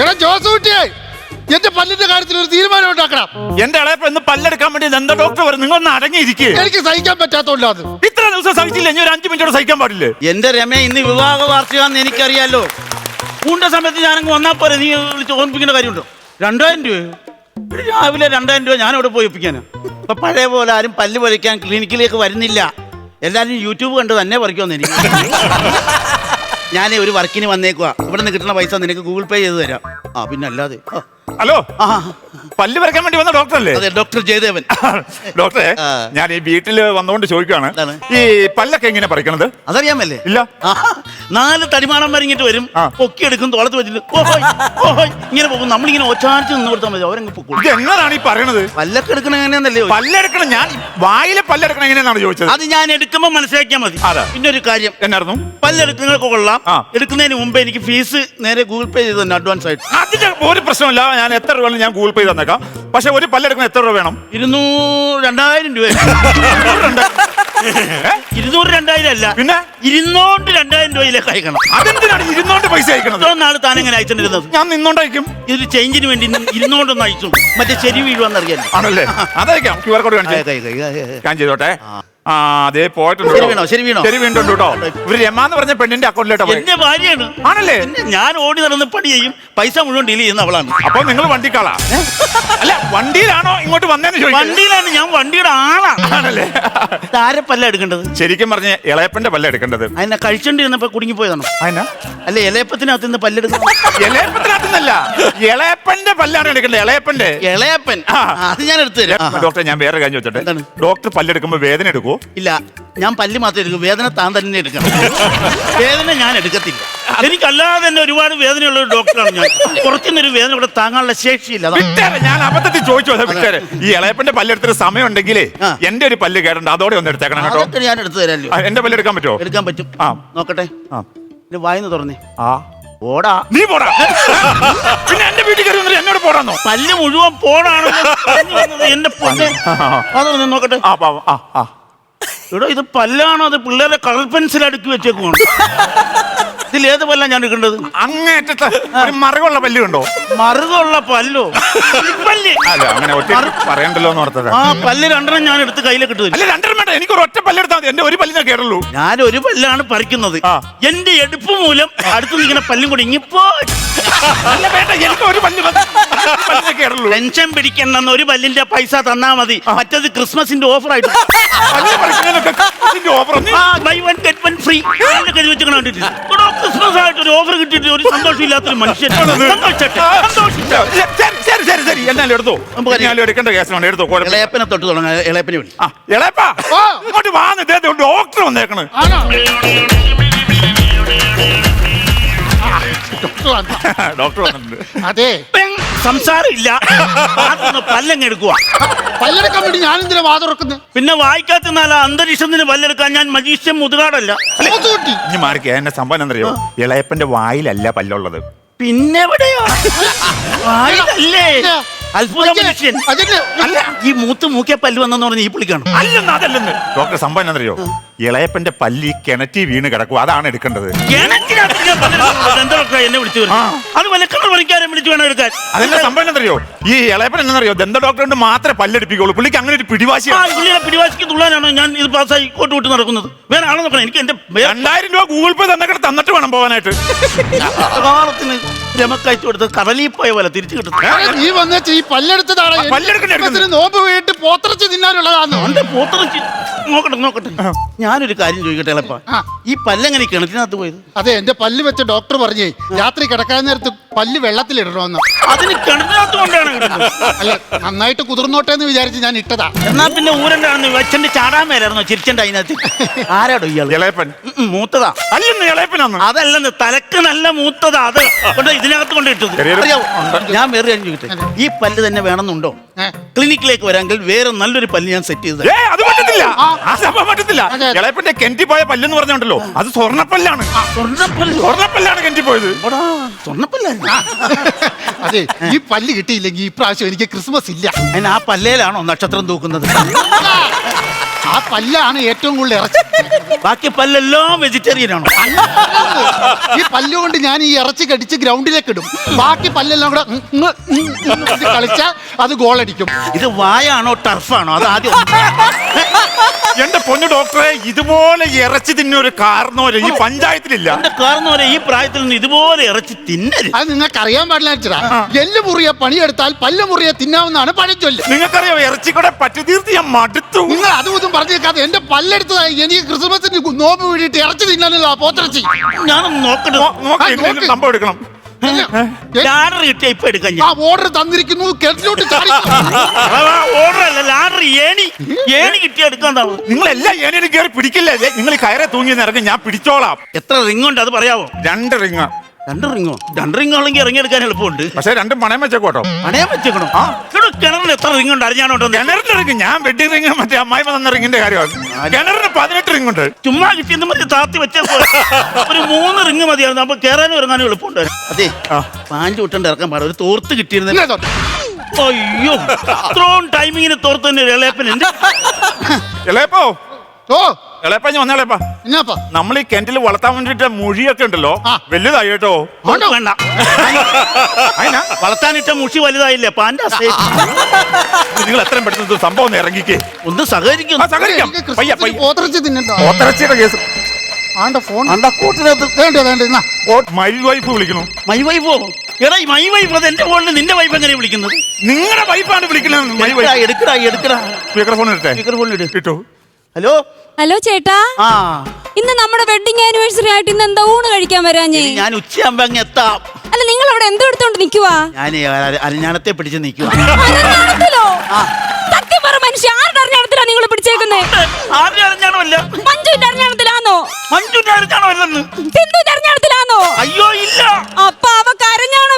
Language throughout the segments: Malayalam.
എടാ ജോസൂട്ടിയെ എന്റെ പല്ലിന്റെ കാര്യത്തിൽ ഒരു തീരുമാനം ഉണ്ടാക്കണം. എന്റെ ഇളയപ്പ ഇന്ന് പല്ലെടുക്കാൻ വേണ്ടി എന്താ ഡോക്ടർ വരും നിങ്ങൾ ഒന്ന് അടങ്ങിയിരിക്കുക എനിക്ക് സഹിക്കാൻ പറ്റാത്തോണ്ട് അത്. ഇത്ര ദിവസം സഹിച്ചില്ല ഇനി ഒരു അഞ്ചു മിനിറ്റോടെ സഹിക്കാൻ പാടില്ലേ. എന്റെ രമ ഇന്ന് വിവാഹ വാർഷികമാണെന്ന് എനിക്കറിയാലോ. പൂണ്ട സമയത്ത് ഞാനങ്ങ് വന്നാൽ പോരെ നീ വിളിച്ച് ഓർമ്മിപ്പിക്കേണ്ട കാര്യമുണ്ടോ? രണ്ടായിരം രൂപയോ? എടി, രാവിലെ രണ്ടായിരം രൂപ ഞാൻ അവിടെ പോയി ഒപ്പിക്കാനാ ഇപ്പൊ പഴയ പോലെ ആരും പല്ല് പറിക്കാൻ ക്ലിനിക്കിലേക്ക് വരുന്നില്ല. എല്ലാവരും യൂട്യൂബ് കണ്ട് തന്നെ പറിക്കുമെന്ന് എനിക്ക്. ഞാൻ ഒരു വർക്കിന് വന്നേക്കുവാ. ഇവിടെ നിന്ന് കിട്ടുന്ന പൈസ നിനക്ക് ഗൂഗിൾ പേ ചെയ്ത് തരാം. ആ പിന്നെ അല്ലാതെ ഹലോ? പല്ല് വരയ്ക്കാൻ വേണ്ടി വന്ന ഡോക്ടറല്ലേ? അതെ ഡോക്ടർ ജയദേവൻ. ഡോക്ടറെ ഞാൻ ഈ വീട്ടിൽ വന്നുകൊണ്ട് ചോദിക്കുകയാണ് ഈ പല്ലൊക്കെ എങ്ങനെ പറിക്കണത്? അതറിയാമല്ലേ? ഇല്ല. നാല് തടിമാണം വരിങ്ങിട്ട് വരും. പൊക്കിയെടുക്കും പൊക്കി എടുക്കും തോളത്ത് വെച്ചിട്ട് ഇങ്ങനെ പോകും. നമ്മളിങ്ങനെ ഒച്ചാർച്ച് നിന്ന് കൊടുത്താൽ മതി. അവരങ്ങ് പൊക്കും ഇത് എങ്ങനെയാണ് ഈ പറയണത്? പല്ലൊക്കെ എടുക്കണ എങ്ങനെയാന്നല്ലേ ചോദിച്ചത്? പല്ലെടുക്കണം. ഞാൻ വായിലെ പല്ലെടുക്കണം എങ്ങനെയാണെന്നാണ് ചോദിച്ചത്? അത് ഞാൻ എടുക്കുമ്പോൾ മനസ്സിലാക്കിയാൽ മതി. പിന്നെ ഒരു കാര്യം. എന്നായിരുന്നു? പല്ലെടുക്കുന്നതൊക്കെ കൊള്ളാം. എടുക്കുന്നതിന് മുമ്പ് എനിക്ക് ഫീസ് നേരെ ഗൂഗിൾ പേ ചെയ്തു തന്നെ അഡ്വാൻസ് ആയിട്ട്. അതിന്റെ ഒരു പ്രശ്നമില്ല. ഞാൻ എത്ര രൂപ ഞാൻ ഗൂഗിൾ പേ തന്നേക്കാം. പക്ഷെ ഒരു പല്ലെടുക്കുന്ന എത്ര രൂപ വേണം? ഇരുന്നൂറ് രണ്ടായിരം രൂപ. ഇരുന്നൂറ് രണ്ടായിരം. അല്ല. പിന്നെ? ഇരുന്നൂറ് രണ്ടായിരം രൂപയിലേക്ക് അയക്കണം അതെന്തിനാണ് ഇരുന്നോണ്ട് പൈസ അയക്കണം ഇത്രയും നാൾ താൻ എങ്ങനെ അയച്ചിട്ടിരുന്നത് ഞാൻ നിന്നോണ്ട് അയക്കും. ഇതിൽ ചേഞ്ചിന് വേണ്ടി ഇരുന്നോണ്ടൊന്ന് അയച്ചു. മറ്റേ ശരി വീഴുവാന്നറിയാൻ ആണല്ലേ? അതയക്കാം. ക്യു ആർ കോഡ് കാണിച്ചു ഞാൻ ചെയ്തോട്ടെ. ആ അതേ പോയിട്ടുണ്ട് ശരി വീണോ? ശരി വീണോ? ശരി വീണ്ടുണ്ട് കേട്ടോ. ഇവർ രമ എന്ന് പറഞ്ഞ പെണ്ണിന്റെ അക്കൗണ്ടിലോട്ടോ എന്റെ ഭാര്യയാണ്. ആണല്ലേ? പിന്നെ ഞാൻ ഓടി നടന്ന് പണി ചെയ്യും. പൈസ മുഴുവൻ ഡീൽ ചെയ്യുന്ന അവളാണ്. അപ്പൊ നിങ്ങൾ വണ്ടിക്കാളാ? അല്ല വണ്ടിയിലാണോ ഇങ്ങോട്ട് വന്നേന്ന് ചോദിക്കും വണ്ടിയിലാണ്. ഞാൻ വണ്ടിയുടെ ആളാണ് ആണല്ലേ? താരപ്പല്ല എടുക്കേണ്ടത്? ശരിക്കും പറഞ്ഞ ഇളയപ്പന്റെ പല്ല എടുക്കേണ്ടത്. അതിനെ കഴിച്ചോണ്ടിരുന്നപ്പോ കുടുങ്ങി പോയതാണോ? അതിനാ? അല്ല ഇലയപ്പത്തിനകത്ത് നിന്ന് പല്ലെടുക്കണം ഇളയപ്പത്തിനകത്തുന്നല്ല ഇളയപ്പന്റെ പല്ലാണ് എടുക്കേണ്ടത് ഇളയപ്പന്റെ. ഇളയപ്പൻ. ആ. അത് ഞാൻ എടുത്തു തരാം. ആ, ഡോക്ടറെ ഞാൻ വേറെ കാര്യം ചോദിച്ചോട്ടെ? എന്താണ്? ഡോക്ടർ പല്ലെടുക്കുമ്പോ വേദന എടുക്കുവോ? ഇല്ല ഞാൻ പല്ല് മാത്രമേ എടുക്കൂ. വേദന താൻ തന്നെ എടുക്കണം. വേദന ഞാൻ എടുക്കത്തില്ല. എനിക്കല്ലാതെ തന്നെ ഒരുപാട് വേദനയുള്ള ഒരു ഡോക്ടറാണ് ഞാൻ. കുറച്ചുനൊരു വേദന ഇവിടെ താങ്ങാനുള്ള ശേഷിയില്ല. വിട്ടേരെ ഞാൻ അബദ്ധത്തിൽ ചോദിച്ചു അതാ വിട്ടേരെ. ഈ ഇളയപ്പന്റെ പല്ലെടുത്തൊരു സമയം ഉണ്ടെങ്കിലേ ആ. എന്റെ ഒരു പല്ല് കേടണ്ട അതോടെ ഒന്ന് എടുത്തേക്കണം കേട്ടോ. അതൊക്കെ ഞാൻ എടുത്തു തരാമല്ലോ. ആ, എന്റെ പല്ലെടുക്കാൻ പറ്റുമോ? എടുക്കാൻ പറ്റും. ആ. നോക്കട്ടെ. ആ. ഇത് വായിന്ന് തുറന്നേ. ആ. ഓടാ നീ പോടാ. പിന്നെ എന്റെ വീട്ടിൽ കയറി വന്നിട്ട് എന്നോട് പോടാന്നോ? പല്ല് മുഴുവൻ വന്നത് എന്റെ പൊന്നെ. അതൊന്ന് നോക്കട്ടെ. ആ പാവം. ആ ആ. എടോ ഇത് പല്ലാണോ? അത് പിള്ളേരെ കളർ പെൻസിൽ അടുക്കി വെച്ചേക്കുവാണ്. ഇതിൽ ഏത് പല്ലാണ് ഞാൻ എടുക്കേണ്ടത്? അങ്ങേറ്റത്തെ ഒരു പല്ലു ഉണ്ടോ കണ്ടോ? മറുകുള്ള പല്ലോ? പല്ല്. അല്ല അങ്ങനെ ഒറ്റ പറയണ്ടല്ലോ എന്ന് ഓർത്തതാ. ആ പല്ല് രണ്ടെണ്ണം ഞാൻ എടുത്ത് കയ്യിലേക്ക് ഇട്ടു അല്ല രണ്ടെണ്ണം വേണ്ട. എനിക്ക് ഒരു ഒറ്റ പല്ലെടുത്താൽ മതി. എന്റെ ഒരു പല്ലിനെ കേടുള്ളൂ ഞാൻ ഒരു പല്ലാണ് പറിക്കുന്നത്. ആ. എന്റെ എടുപ്പ് മൂലം അടുത്ത് ഇങ്ങനെ പല്ലും കൂടി ഇങ്ങിപ്പോ അല്ല വേണ്ട എനിക്ക് ഒരു പല്ല് മതി. പല്ലിനെ കേടുള്ളൂ ടെൻഷൻ പിടിക്കണ്ടെന്ന് ഒരു പല്ലിന്റെ പൈസ തന്നാ മതി. മറ്റത് ക്രിസ്മസിന്റെ ഓഫർ ആയിട്ട്. പല്ല് പറിക്കുന്നതിനൊക്കെ ഇതിന്റെ ഓഫർ ആ buy one get one free കരുതി വെച്ച് കണ്ടിട്ട് ഇവിടെ ക്രിസ്മസ് ആയിട്ട് ഒരു ഓഫർ കിട്ടിയിട്ട് ഒരു സന്തോഷമില്ലാത്തൊരു മനുഷ്യൻ. സന്തോഷിച്ചട്ടെ. സന്തോഷിച്ചോ. ശരി ശരി ശരി ശരി. എന്നാലും എടുത്തോ. എടുക്കേണ്ട കേസാണ് എടുത്തോ. ഇളയപ്പനെ തൊട്ട് തുടങ്ങാം. ഇളയപ്പനെ വിളി. ആ ഇളയപ്പാ ഓ. ഇങ്ങോട്ട് വാന്ന് ഇദ്ദേഹത്തെ ഡോക്ടർ വന്നേക്കണ്. ആണോ? ഡോക്ടർ വന്നോ? ഡോക്ടർ വന്നിട്ടുണ്ട്. അതെ. സംസാരമില്ല. സംസാരം ഇല്ല ആദ്യം പല്ലങ്ങ് എടുക്കുക പല്ലെടുക്കാൻ വേണ്ടി ഞാൻ എന്തിനാ വാതുറക്കുന്നത് പിന്നെ വായിക്കാത്ത അന്തരീക്ഷത്തിന് പല്ലെടുക്കാൻ ഞാൻ മജീഷ്യൻ മുതുകാടല്ല. ജോസൂട്ടി ഇനി മാർക്ക് എന്നെ സംഭവം എന്തറിയോ ഇളയപ്പന്റെ വായിലല്ല പല്ലുള്ളത്. പിന്നെ എവിടെയാ വായിലല്ലേ. അത്ഭുത മനുഷ്യൻ. അതിന് അല്ല ഈ മൂത്ത് മൂക്കിയ പല്ല് വന്നെന്ന് പറഞ്ഞ ഈ പുള്ളിക്കാണ് അല്ലെന്ന് അതല്ലെന്ന്. ഡോക്ടർ സംഭവം എന്നറിയോ ഇളയപ്പന്റെ പല്ലി കിണറ്റി വീണ് കിടക്കും. അതാണ് എടുക്കേണ്ടത്. കിണറ്റിനകത്ത് ഞാൻ എന്നെ വിളിച്ചു വരും ആ. അത് വലക്കണ്ണ പണിക്കാരെ വിളിച്ചു വേണം എടുക്കാൻ. അതിന്റെ സംഭവം എന്തറിയോ ഈ ഇളയപ്പൻ എന്നറിയോ ദന്ത ഡോക്ടർ കൊണ്ട് മാത്രമേ പല്ലെടുപ്പിക്കുള്ളൂ. പുള്ളിക്ക് അങ്ങനെ ഒരു ആ പിടിവാശിയാണ് പുള്ളിയെ പിടിവാശിക്ക് തുള്ളാനാണോ ഞാൻ ഇത് പാസ്സായി കോട്ട് വിട്ട് നടക്കുന്നത്? വേറെ ആളെ നോക്കണം. എനിക്ക് എന്റെ രണ്ടായിരം രൂപ ഗൂഗിൾ പേ തന്നെ തന്നിട്ട് വേണം പോകാനായിട്ട് കാലത്തിന് രമക്കയച്ചു കൊടുത്ത് കടലിൽ പോയ പോലെ തിരിച്ചു കിട്ടും. നീ വന്നേച്ച് ഈ പല്ലെടുത്തതാണ് പല്ലെടുക്കണ്ട, എടുക്കണ്ട. ക്രിസ്മസിന് നോമ്പ് വീട്ട് പോത്തിറച്ചി തിന്നാനുള്ളതാണോ അവന്റെ പോത്തിറച്ചി. നോക്കട്ടെ നോക്കട്ടെ. ഞാനൊരു കാര്യം ചോദിക്കട്ടെ എളപ്പ. ആ. ഈ പല്ലെങ്ങനെ കിണറ്റിനകത്ത് പോയത്? അതെ എന്റെ പല്ല് വെച്ച ഡോക്ടർ പറഞ്ഞേ രാത്രി കിടക്കാൻ നേരത്ത് പല്ല് വെള്ളത്തിലിടണമെന്ന്. അതിന് കിണറ്റിനകത്ത് കൊണ്ടാണ് അല്ല നന്നായിട്ട് കുതിർന്നോട്ടെ എന്ന് വിചാരിച്ച് ഞാൻ ഇട്ടതാ. എന്നാ പിന്നെ ഊരണ്ടാണെന്ന് വെച്ചന്റെ ചാടാൻ മേലായിരുന്നോ ചിരിച്ചന്റെ അതിനകത്ത്? ആരാടോ ഇയാൾ ഇളയപ്പൻ. മൂത്തതാ. അല്ലെന്ന് ഇളയപ്പനാണ് അതല്ലെന്ന് തലക്ക് നല്ല മൂത്തതാ അത്. കൊണ്ട് ഇതിനകത്ത് കൊണ്ട് ഇട്ടത്. ചെറിയൊരു- അറിയാവോ? ഞാൻ വേറെ ചോദിക്കട്ടെ? ഈ പല്ല് തന്നെ വേണമെന്നുണ്ടോ? ഏ? ക്ലിനിക്കിലേക്ക് വരാമെങ്കിൽ വേറെ നല്ലൊരു പല്ല് ഞാൻ സെറ്റ് ചെയ്തത് ഏ അത് പറ്റത്തില്ല. ആ സംഭവം പറ്റത്തില്ല. ഇളയപ്പന്റെ കെന്റി പോയ പല്ലെന്ന് പറഞ്ഞുണ്ടല്ലോ. അത് സ്വർണപ്പല്ലാണ്. സ്വർണപ്പല്ല്. സ്വർണപ്പല്ലാണ് കെന്റി പോയത്. അതെ ഈ പല്ല് കിട്ടിയില്ലെങ്കിൽ ഈ പ്രാവശ്യം എനിക്ക് ക്രിസ്മസ് ഇല്ല. ഞാൻ ആ പല്ലേലാണോ നക്ഷത്രം തൂക്കുന്നത്? ആ പല്ലാണ് ഏറ്റവും കൂടുതൽ ഇറച്ചി. ബാക്കി പല്ലെല്ലാം വെജിറ്റേറിയൻ ആണോ? ഈ പല്ലുകൊണ്ട് ഞാൻ ഈ ഇറച്ചി കടിച്ച് ഗ്രൗണ്ടിലേക്ക് ഇടും. ബാക്കി പല്ലെല്ലാം കൂടെ കളിച്ചാൽ അത് ഗോളടിക്കും. ഇത് വായാണോ ടർഫാണോ അത് ആദ്യം എന്റെ പൊന്നു ഡോക്ടറെ ഇതുപോലെ ഇറച്ചി തിന്നൊരു കാരണവര് ഈ പഞ്ചായത്തിലില്ല. എന്റെ കാരണവരെ ഈ പ്രായത്തിൽ നിന്ന് ഇതുപോലെ ഇറച്ചി തിന്നരുത്. അത് നിങ്ങൾക്ക് അറിയാൻ പാടില്ല അച്ഛാ എല്ല് മുറിയെ പണിയെടുത്താൽ പല്ല് മുറിയെ തിന്നാവുന്നതാണ് പഴഞ്ചൊല്ല്. നിങ്ങൾക്കറിയോ ഇറച്ചിക്കൂടെ പറ്റി തീർത്ത് ഞാൻ മടുത്തു. നിങ്ങൾ അതും ഇതും പറഞ്ഞു കേൾക്കാതെ എന്റെ പല്ലെടുത്തതായി എനിക്ക് ക്രിസ്മസിന് നോമ്പ് വീടിയിട്ട് ഇറച്ചി തിന്നാനുള്ള പോത്തിറച്ചി. ഞാനൊന്ന് നോക്കട്ടെ. നോ- നോക്ക്, നോക്ക്. സംഭവം എടുക്കണം. ലാഡർ കിട്ടിയ ഇപ്പൊ എടുക്കാൻ ആ ഓർഡർ തന്നിരിക്കുന്നു കിണറ്റിലോട്ട് ചാടി. ഓർഡർ അല്ല ലാഡർ ഏണി. ഏണി കിട്ടിയ എടുക്കാൻ നിങ്ങൾ എല്ലാ ഏനയിലും കയറി പിടിക്കില്ലേ? നിങ്ങൾ ഈ കയറെ തൂങ്ങി നിറഞ്ഞ് ഞാൻ പിടിച്ചോളാം. എത്ര റിംഗ് ഉണ്ട് അത് പറയാവോ? രണ്ട് റിങ് രണ്ട് റിങ്ങോ? രണ്ട് റിങ് ആണെങ്കിൽ ഇറങ്ങിയെടുക്കാൻ എളുപ്പമുണ്ട്. പക്ഷെ രണ്ടും പണയം വെച്ചേക്കോട്ടോ. പണയം വെച്ചേക്കണം? ഇവിടെ കിണറിന് എത്ര റിങ് ഉണ്ട് അറിഞ്ഞാണോട്ടോ കിണറിന്റെ റിങ് ഞാൻ വെഡിങ് റിങ് മറ്റേ അമ്മായി തന്ന റിങ്ങിന്റെ കാര്യമാണ്. കിണറിന് പതിനെട്ട് റിങ് ഉണ്ട് ചുമ്മാ കിട്ടിയെന്ന് മതി താത്തി വെച്ച ഒരു മൂന്ന് റിങ് മതിയായിരുന്നു. അപ്പൊ കയറാനും ഇറങ്ങാനും എളുപ്പമുണ്ട്. അതെ പാഞ്ച് വിട്ടണ്ട് ഇറക്കാൻ പാടില്ല. ഒരു തോർത്ത് കിട്ടിയിരുന്ന അയ്യോ ഇത്രയും ടൈമിങ്ങിന് തോർത്ത് തന്നെ ഇളയപ്പൻ എന്ത് ഇളയപ്പോ? ഓ. ഇളയപ്പ ഞാൻ വന്നേളയപ്പ എന്നാപ്പാ? നമ്മൾ ഈ കിണറ്റിൽ വളർത്താൻ വേണ്ടിട്ട് മുഴിയൊക്കെ ഉണ്ടല്ലോ. ആ. വലുതായി കേട്ടോ? വേണ്ട. അതിനാ? വളർത്താനിട്ട മുഷി വലുതായില്ലേ പാന്റെ. നിങ്ങൾ എത്രയും പെട്ടെന്ന് ഇത് സംഭവം ഒന്ന് ഇറങ്ങിക്കേ. ഒന്ന് സഹകരിക്കും. ആ സഹകരിക്കാം. എനിക്ക് പയ്യ ക്രിസ്മസിന് പയ്യ. പോത്തിറച്ചി തിന്നണ്ടോ? ഓത്തറച്ചിയുടെ കേസ്. ആണ്ട ഫോൺ. അണ്ട കൂട്ടിനകത്ത്. വേണ്ട വേണ്ട എന്നാ മൈ വൈഫ് വിളിക്കണു? മൈ വൈഫോ? എടാ ഈ മൈ വൈഫ് അത് എന്റെ ഫോണിൽ നിന്റെ വൈഫ് എങ്ങനെ വിളിക്കുന്നത്? നിങ്ങളുടെ വൈഫാണ് വിളിക്കുന്നത് മൈ എടുക്കടാ, വൈഫ്. എടുക്കടാ എടുക്കടാ. സ്പീക്കർ ഫോൺ എടുത്തേ. സ്പീക്കർ ഫോൺ ഇട്. കിട്ടു ഹലോ? ഹലോ ചേട്ടാ. ആ. ഇന്ന് നമ്മുടെ വെഡിങ് ആനിവേഴ്സറി ആയിട്ട് ഇന്ന് എന്താ ഊണ് കഴിക്കാൻ വരാഞ്ഞേ? ഇനി ഞാൻ ഉച്ചയാകുമ്പോ അങ്ങ് എത്താം. അല്ല നിങ്ങൾ അവിടെ എന്തോ എടുത്തോണ്ട് നിക്കുവാ ഞാൻ അരഞ്ഞാണത്തെ പിടിച്ച് നിൽക്കുക അരഞ്ഞാണത്തിലോ? സത്യം പറ മനുഷ്യ ആരുടെ അരഞ്ഞാണത്തിലാ നിങ്ങൾ പിടിച്ചേക്കുന്നേ? ആരുടെ അരഞ്ഞാണമല്ല? മഞ്ജുവിന്റെ അരഞ്ഞാണത്തിലാന്നോ? മഞ്ജുന്റെ അരഞ്ഞാണമല്ലെന്ന്. സിന്ധുവിന്റെ അരഞ്ഞാണത്തിലാന്നോ? അയ്യോ ഇല്ല. അപ്പൊ അവക്ക് അരഞ്ഞാണോ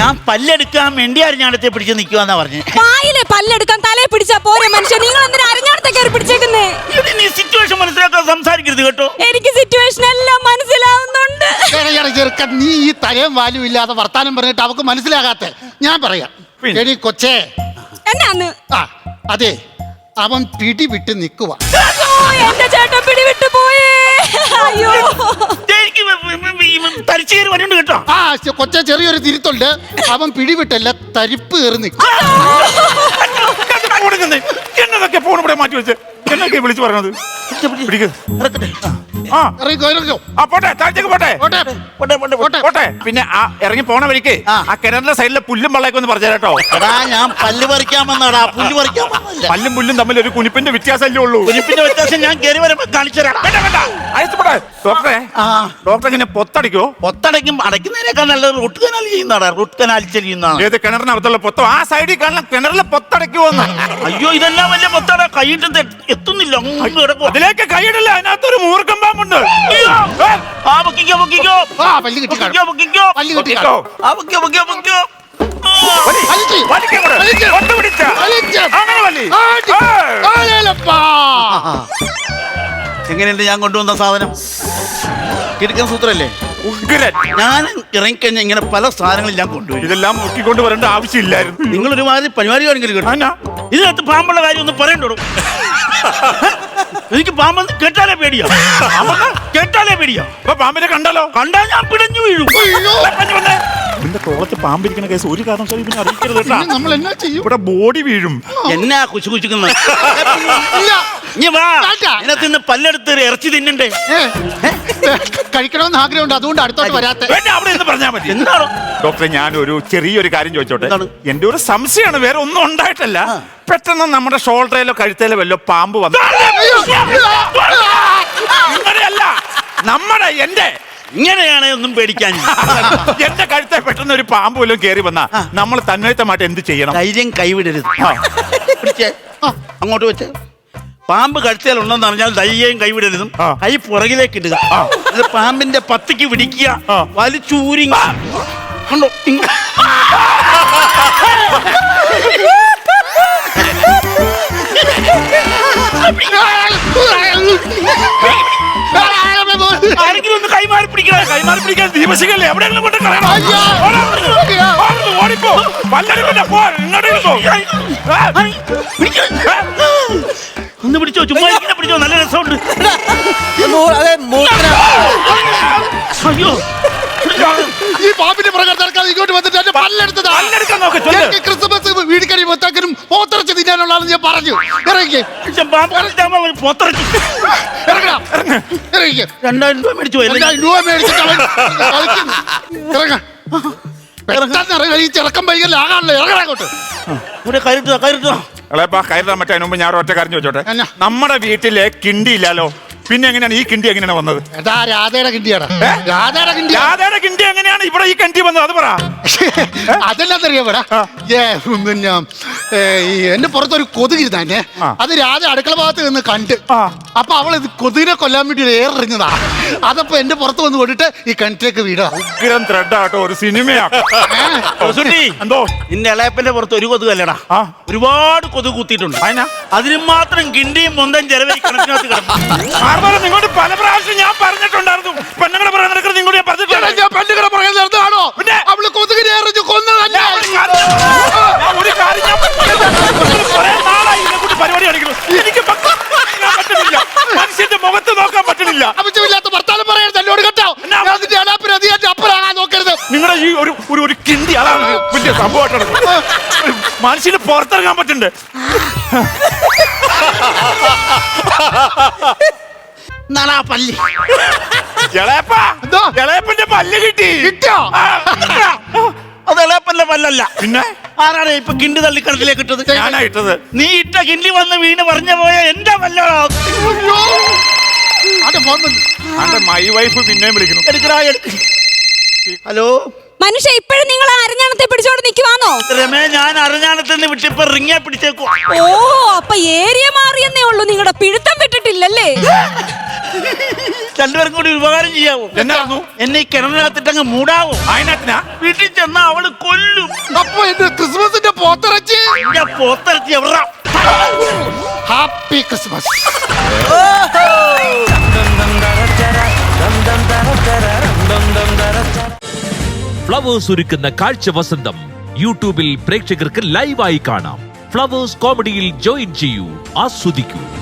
ഞാൻ പല്ലെടുക്കാൻ വേണ്ടി അരിഞ്ഞാടത്തെ പിടിച്ച് നിൽക്കുവാന്നാ പറഞ്ഞു. വായിലെ പല്ലെടുക്കാൻ തലയെ പിടിച്ചാ പോരെ മനുഷ്യ. നിങ്ങൾ എന്തിനാ അരഞ്ഞാണത്തെ കയറി പിടിച്ചേക്കുന്നേ? നീ സിറ്റുവേഷൻ മനസ്സിലാക്കാൻ സംസാരിക്കരുത് കേട്ടോ. എനിക്ക് സിറ്റുവേഷൻ എല്ലാം മനസ്സിലാവുന്നുണ്ട്. ചെറുക്കൻ നീ ഈ തലയും വാലും ഇല്ലാതെ വർത്താനം പറഞ്ഞിട്ട് അവക്ക് മനസ്സിലാകാത്ത. ഞാൻ പറയാം? എടി കൊച്ചേ. എന്നാന്ന്? ആ അതെ. അവൻ പിടി വിട്ട് നിൽക്കുവാ എന്റെ ചേട്ടൻ പോയേ അയ്യോ. തരിച്ചു കയറി വരുന്നുണ്ട് കേട്ടോ. ആ കൊച്ചെ ചെറിയൊരു തിരുത്തുണ്ട്. അവൻ പിടിവിട്ടല്ല തരിപ്പ് കയറി നിൽക്കും. എന്നതൊക്കെ ഫോൺ ഇവിടെ മാറ്റി വെച്ച്? എന്നൊക്കെ വിളിച്ചു പറഞ്ഞത് പിടിക്ക്. ഇറക്കട്ടെ. ആ. പോട്ടെ താഴത്തേക്ക് പോട്ടെ. പോട്ടെ. പോട്ടെ, പോട്ടെ, പോട്ടെ. പിന്നെ ആ ഇറങ്ങി പോണ വഴിക്ക് ആ. ആ കിണറിന്റെ സൈഡിലെ പുല്ലും വെള്ളയൊക്കെ ഒന്ന് പറഞ്ഞു കേട്ടോ. എടാ ഞാൻ പല്ല് പറിക്കാമെന്നാടാ പുല്ല് പറിക്കാൻ വന്നല്ല പല്ലും പുല്ലും തമ്മിൽ ഒരു കുനിപ്പിന്റെ വ്യത്യാസമല്ലേ ഉള്ളൂ. കുരിപ്പിന്റെ വ്യത്യാസം ഞാൻ കയറി വരുമ്പോ കാണിച്ചുതരാം വേണ്ട വേണ്ട. അയച്ചു പോട്ടെ ഡോക്ടറെ ആ. ഡോക്ടർ ഇങ്ങനെ പൊത്തടിക്കോ? പൊത്തടയ്ക്കും അടയ്ക്കുന്നതിനേക്കാൾ നല്ലത് റൂട്ട് കനാൽ ചെയ്യുന്നതാ റൂട്ട് കനാൽ ചെയ്യുന്നതാണ്. ഏത് കിണറിനകത്തുള്ള പൊത്തോ? ആ സൈഡിൽ കാണാൻ കിണറിലെ പൊത്തടയ്ക്കുവോന്ന് അയ്യോ ഇതെല്ലാം വലിയ പൊത്തട. കൈയിട്ട് എത്തുന്നില്ല. അങ്ങ് കിടക്കുവാ. അതിലേക്ക് കൈയിടില്ല. അതിനകത്തൊരു മൂർഖം പാമ്പുണ്ട് ഏ, ആ പൊക്കിക്കോ പൊക്കിക്കോ ആ പല്ല് കിട്ടി. പൊക്കിക്കോ പൊക്കിക്കോ പല്ല് കിട്ടി പൊക്കിക്കോ. ആ പൊക്കിയോ പൊക്കിയോ പൊക്കിയോ ആ. വലി. വലിക്ക്. വലിക്ക് അങ്ങോട്ട്. വലിക്ക്. ഒട്ട് പിടിച്ച. വലിക്ക്. അങ്ങനെ വലി. ആടി. എങ്ങനെയുണ്ട് ഞാൻ കൊണ്ടുവന്ന സാധനം കിടക്കുന്ന സൂത്രല്ലേ ഉഗ്രൻ ഞാൻ ഇറങ്ങിക്കഴിഞ്ഞാൽ ഇങ്ങനെ പല സാധനങ്ങളും ഞാൻ കൊണ്ടുവരും ഇതെല്ലാം മുക്കിക്കൊണ്ട് വരേണ്ട ആവശ്യമില്ലായിരുന്നു നിങ്ങൾ ഒരുമാതിരി പരിപാടി കാണിക്കരുത് കേട്ടോ അതെന്നാ? ഇതിനകത്ത് പാമ്പുള്ള കാര്യം ഒന്ന് പറയണ്ടോ എനിക്ക് പാമ്പെന്ന് കേട്ടാലേ പേടിയാ. കേട്ടാലേ പേടിയാ. അപ്പൊ പാമ്പിനെ കണ്ടാലോ? കണ്ടാ ഞാൻ പിടഞ്ഞു വീഴും. അയ്യോ. പാമ്പിരിക്കുന്ന നിന്റെ തോളത്ത് പാമ്പിരിക്കണ കേസ് ഒരു കാരണവശാലും ഇവനെ അറിയിക്കരുത് കേട്ടാ. നമ്മൾ എന്നാ ചെയ്യും? ഇവിടെ ബോഡി വീഴും. എന്നാ കുച്ചു കുച്ചുക്കുന്നത് ഇല്ല. ഇനി വാ. വേണ്ട. ഇതിനകത്ത് നിന്ന് പല്ലെടുത്ത് ഒരു ഇറച്ചി തിന്നണ്ടേ. കഴിക്കണമെന്ന് ആഗ്രഹമുണ്ട്. അതുകൊണ്ട് അടുത്തോട്ട് വരാത്ത. വേണ്ട അവിടെ എന്ന് പറഞ്ഞാൽ മതി. എന്താണോ? ഡോക്ടറെ ഞാൻ ഒരു ചെറിയൊരു കാര്യം ചോദിച്ചോട്ടെ. എന്താണ്? എന്റെ ഒരു സംശയമാണ്. വേറെ ഒന്നും ഉണ്ടായിട്ടല്ല. പെട്ടെന്ന് നമ്മുടെ ഷോൾഡറിലോ കഴുത്തേലോ വല്ലോ പാമ്പ് വന്നു. അങ്ങനെയല്ല നമ്മുടെ എന്റെ ഇങ്ങനെയാണ് ഒന്നും പേടിക്കാൻ എന്റെ കഴുത്തെ പെട്ടെന്ന് ഒരു പാമ്പ് പോലും കയറി വന്നാ നമ്മൾ തന്മയത്തമായിട്ട് എന്ത് ചെയ്യണം? ധൈര്യം കൈവിടരുത്. പിടിച്ചേ. അങ്ങോട്ട് വെച്ച്. പാമ്പ് കഴുത്തേൽ ഉണ്ടെന്ന് പറഞ്ഞാൽ ധൈര്യം കൈവിടരുതും. കൈ പുറകിലേക്ക് ഇടുക. ഇത് പാമ്പിന്റെ പത്തിക്ക് പിടിക്കുക. ആ. വലിച്ചൂരി കണ്ടോ? ഒന്ന് കൈമാറി പിടിക്കാൻ ദീപശിഖല്ലേ എവിടെയെങ്കിലും കൊണ്ട് കളയണം. ഓടുന്നു, ഓടിപ്പോ പല്ലടി പിന്നെ പോ ഇങ്ങോട്ട് പോ പിടിക്കണേ പിടിച്ചോ ചുമ്മാ ഇങ്ങനെ പിടിച്ചോ നല്ല രസമുണ്ട്. മൂ- അതെ മൂത്ര അയ്യോ. ഈ പാമ്പിന്റെ പ്രകടനം നടക്കാതെ ഇങ്ങോട്ട് വന്നിട്ട് എന്റെ പല്ലെടുത്തതാ. പല്ലെടുക്കാൻ നോക്ക്, ചൊല്ല്. എനിക്ക് ക്രിസ്മസ് വീടിക്കടി മൊത്തക്കനും തിന്നാനുള്ളതെന്ന് ഞാൻ പറഞ്ഞു. ഇറങ്ങിക്കേ. രണ്ടായിരം രൂപ മേടിച്ചു പോയി. അല്ലെങ്കിൽ രണ്ടായിരം രൂപ മേടിച്ചിട്ട് അവൻ കളിക്കുന്നു. ഇറങ്ങ. പെട്ടെന്ന് ഇറങ്ങ. ഈ ചെറുക്കം ആകാണല്ലോ അങ്ങോട്ട്. ഇവിടെ കയറിട്ടോ കയറിട്ടോ ഇളയപ്പ കയറാൻ മറ്റേ അതിന് മുമ്പ് ഞാൻ ഒറ്റ കാര്യം ചോദിച്ചോട്ടെ? എന്നാ? നമ്മുടെ വീട്ടിലെ കിണ്ടി ഇല്ലല്ലോ പിന്നെ എങ്ങനെയാണ് ഈ കിണ്ടി എങ്ങനെയാണ് വന്നത്? എടാ രാധയുടെ കിണ്ടിയാടാ. രാധയുടെ കിണ്ടി. രാധയുടെ കിണ്ടി എങ്ങനെയാണ് ഇവിടെ ഈ കിണ്ടി വന്നത്? അത് പറ. ഏ പിന്നെ ഏ, ഈ എന്റെ പുറത്തൊരു കൊതുക് ഇരുന്നെ ആ. അത് രാജ അടുക്കള ഭാഗത്ത് നിന്ന് കണ്ട്. അപ്പൊ അവൾ ഇത് കൊതുകിനെ കൊല്ലാൻ വേണ്ടി ഏറെ ഏറെറിഞ്ഞതാ അതപ്പോ എന്റെ പുറത്ത് വന്ന് കൊണ്ടിട്ട് ഈ കിണറ്റിലേക്ക് വീടാ. ഉഗ്രം ത്രെഡ് ആട്ടോ ഒരു സിനിമയാ. സുട്ടി എന്തോ? നിന്റെ ഇളയപ്പന്റെ പുറത്ത് ഒരു കൊതുക് അല്ലടാ ആ. ഒരുപാട് കൊതുക് കുത്തിയിട്ടുണ്ട്. അതിനാ? അതിന് മാത്രം കിണ്ടിയും മുന്തം ചെലവരി കണക്കിനകത്ത് കിടക്കും ആർമാരെ നിങ്ങളോട് പല പ്രാവശ്യം ഞാൻ പറഞ്ഞിട്ടുണ്ടായിരുന്നു. പെണ്ണുങ്ങളെ പറയാൻ നടക്കുന്നത് നിങ്ങളോട് ഞാൻ പറഞ്ഞിട്ടുണ്ട്. എന്താണോ പിന്നെ? അവൾ കൊതുകിനെ എറിഞ്ഞു കൊന്നതല്ലേ? ഞാൻ ഒരു കാര്യം- ഞാൻ ഒരു ഞാൻ ഇതിനെക്കുറിച്ച് പരിപാടി കാണിക്കുന്നു. എനിക്ക് ഭക്ഷണം കഴിക്കാൻ പറ്റുന്നില്ല. മനുഷ്യന്റെ മുഖത്ത് നോക്കാൻ പറ്റുന്നില്ല ആവശ്യമില്ലാത്ത വർത്താനം പറയരുത് എന്നോട് കേട്ടോ എന്നാ? ഞാൻ നിന്റെ അടാപ്പിന് അധികം അപ്പറാകാൻ നോക്കരുത് നിങ്ങളുടെ ഈ ഒരു ഒരു ഒരു കിണ്ടി അതാണ് വലിയ സംഭവമായിട്ടാണ് മനുഷ്യന് പുറത്തിറങ്ങാൻ പറ്റുന്നുണ്ട് എന്നാണ് ആ പല്ലി ഇളയപ്പ എന്തോ? ഇളയപ്പന്റെ പല്ല് കിട്ടി കിട്ടിയോ? ആ, അത് ഇളയപ്പന്റെ പല്ലല്ല. പിന്നെ? ആരാണ് ഇപ്പൊ കിണ്ടി തള്ളിക്കണത്തിലേക്ക് ഇട്ടത്? ഞാനാ ഇട്ടത്. നീ ഇട്ട കിണ്ടി വന്ന് വീണ് പറഞ്ഞു പോയ എന്റെ പല്ലടാ. മൈ വൈഫ് പിന്നെയും വിളിക്കുന്നു. എടുക്കടാ ഹലോ? മനുഷ്യ ഇപ്പോഴും നിങ്ങൾ അരഞ്ഞാണത്തെ പിടിച്ചോണ്ട് നിൽക്കുവാന്നോ രമേ ഞാൻ അറിഞ്ഞാണത്തിന് വിട്ട് ഇപ്പൊ റിങ്ങെ പിടിച്ചേക്കോ. ഓ അപ്പൊ ഏരിയ മാറിയെന്നേ ഉള്ളൂ. നിങ്ങളുടെ പിടുത്തം വിട്ടിട്ടില്ലല്ലേ? രണ്ടുപേരും കൂടി ഉപകാരം ചെയ്യാവോ? എന്നായിരുന്നു എന്നെ ഈ കിണറിനകത്തിട്ട് അങ്ങ് മൂടാവോ? അതിനകത്തിനാ? വീട്ടിൽ ചെന്നാ അവൾ കൊല്ലും. അപ്പൊ എന്റെ ക്രിസ്മസിന്റെ പോത്തിറച്ചി? എന്റെ പോത്തിറച്ചി എവിടാ? ഹാപ്പി ക്രിസ്മസ് ഫ്ലവേഴ്സ് ഒരുക്കുന്ന കാഴ്ച വസന്തം. യൂട്യൂബിൽ പ്രേക്ഷകർക്ക് ലൈവായി കാണാം. ഫ്ലവേഴ്സ് കോമഡിയിൽ ജോയിൻ ചെയ്യൂ. ആസ്വദിക്കൂ.